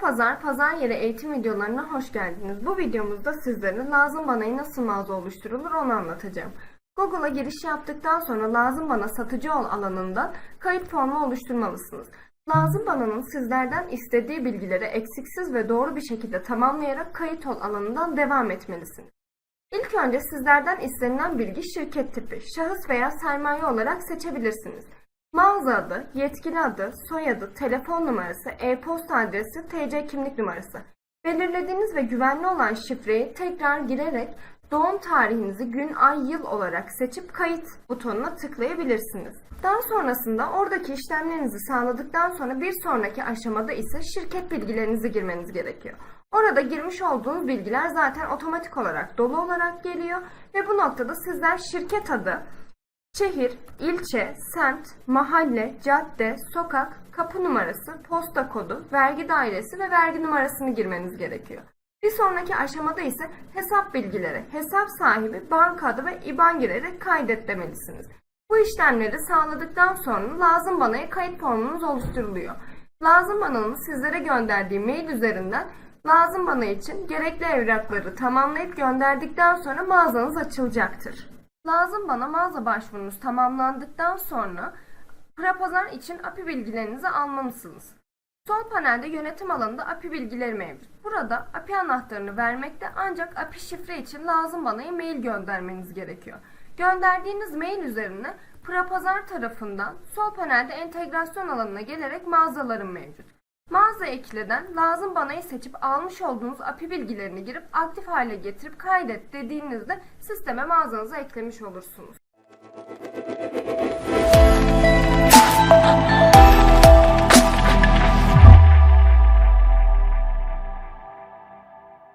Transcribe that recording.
Pazar, pazar yeri eğitim videolarına hoş geldiniz. Bu videomuzda sizlere lazım banayı nasıl mağaza oluşturulur onu anlatacağım. Google'a giriş yaptıktan sonra lazım bana satıcı ol alanından kayıt formu oluşturmalısınız. Lazım bananın sizlerden istediği bilgileri eksiksiz ve doğru bir şekilde tamamlayarak kayıt ol alanından devam etmelisiniz. İlk önce sizlerden istenilen bilgi şirket tipi, şahıs veya sermaye olarak seçebilirsiniz. Mağaza adı, yetkili adı, soyadı, telefon numarası, e-posta adresi, TC kimlik numarası. Belirlediğiniz ve güvenli olan şifreyi tekrar girerek doğum tarihinizi gün, ay, yıl olarak seçip kayıt butonuna tıklayabilirsiniz. Daha sonrasında oradaki işlemlerinizi sağladıktan sonra bir sonraki aşamada ise şirket bilgilerinizi girmeniz gerekiyor. Orada girmiş olduğunuz bilgiler zaten otomatik olarak dolu olarak geliyor ve bu noktada sizler şirket adı, Şehir, ilçe, semt, mahalle, cadde, sokak, kapı numarası, posta kodu, vergi dairesi ve vergi numarasını girmeniz gerekiyor. Bir sonraki aşamada ise hesap bilgileri, hesap sahibi, banka adı ve IBAN girerek kaydet demelisiniz. Bu işlemleri sağladıktan sonra lazım banaya kayıt formunuz oluşturuluyor. Lazım bananın sizlere gönderdiği mail üzerinden lazım bana için gerekli evrakları tamamlayıp gönderdikten sonra mağazanız açılacaktır. Lazım bana mağaza başvurunuz tamamlandıktan sonra Prapazar için API bilgilerinizi almalısınız. Sol panelde yönetim alanında API bilgileri mevcut. Burada API anahtarını vermekte ancak API şifre için lazım bana mail göndermeniz gerekiyor. Gönderdiğiniz mail üzerine Prapazar tarafından sol panelde entegrasyon alanına gelerek mağazalarım mevcut. Mağaza ekleden lazım banayı seçip almış olduğunuz API bilgilerini girip aktif hale getirip kaydet dediğinizde sisteme mağazanızı eklemiş olursunuz.